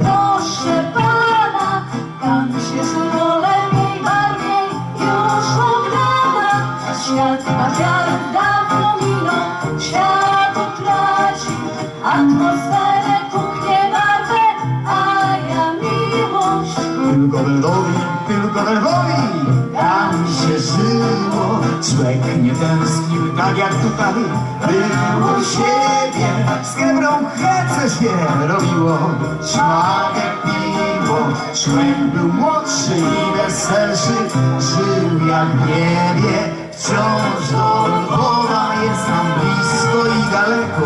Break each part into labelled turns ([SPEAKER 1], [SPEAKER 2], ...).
[SPEAKER 1] proszę pana, pan się suroleniej, bardziej już ogląda. Świat ma wiarę dawno minął, świat utracił atmosferę.
[SPEAKER 2] Tylko Lwowi, tylko Lwowi Tam się żyło Człowiek nie tęsknił tak jak tutaj Było siebie. Z kebrą chce się robiło Szmagier piwo Człowiek był młodszy i weselszy Żył jak nie wie Wciąż do Lwowa jest nam blisko i daleko.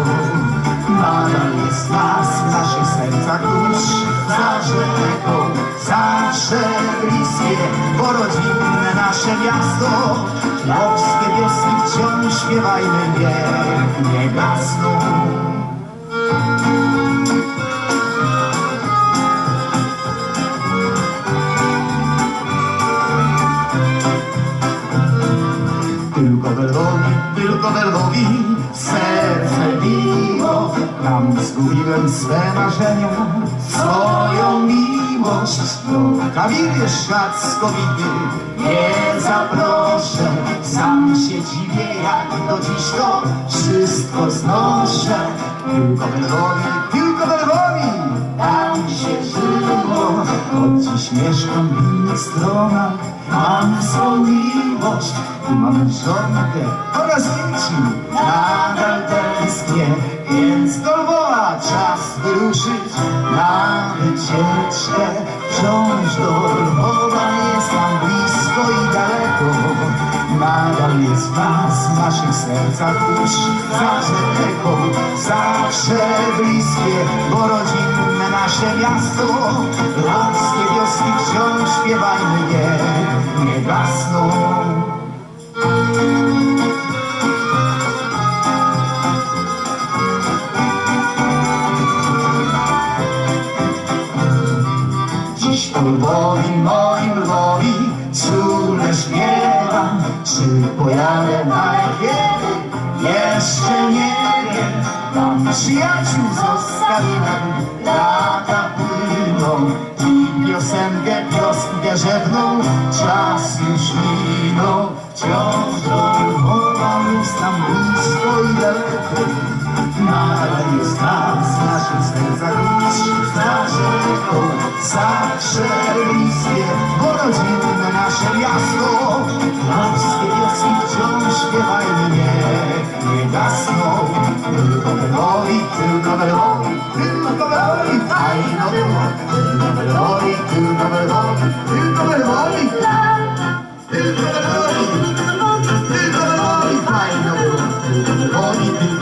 [SPEAKER 2] Nadal jest nas w naszych sercach tuż za rzeką, zawsze bliskie, bo rodzinne nasze miasto. Lwowskie wioski wciąż śpiewajmy, nie gasną. Tylko we Lwowi, tylko we Lwowi serce biło Tam zgubiłem swe marzenia, kabiny szwadzkowity nie zaproszę Sam się dziwię jak do dziś to wszystko znoszę. Tylko we tylko we Tam się żyło. Od dziś mieszkam w innych stronach Mam swą miłość Tu mamy żonkę oraz dzieci Nadal tęsknię Więc do czas wyruszyć Na Jest w nas, w naszych sercach tuż za rzeką Zawsze bliskie, bo rodzinne nasze miasto. Lwowskie wioski wciąż śpiewajmy, nie, nie gasną. Dziś Lwowi, moim Lwowi Czy pojadę na? Jeszcze nie wiem. Tam przyjaciół zostawiam Lata płyną I piosenkę, piosenkę żegną Czas już minął. Wciąż do Lwowa jest tam blisko i daleko. Nadal jest nas w naszych sercach już Thank you.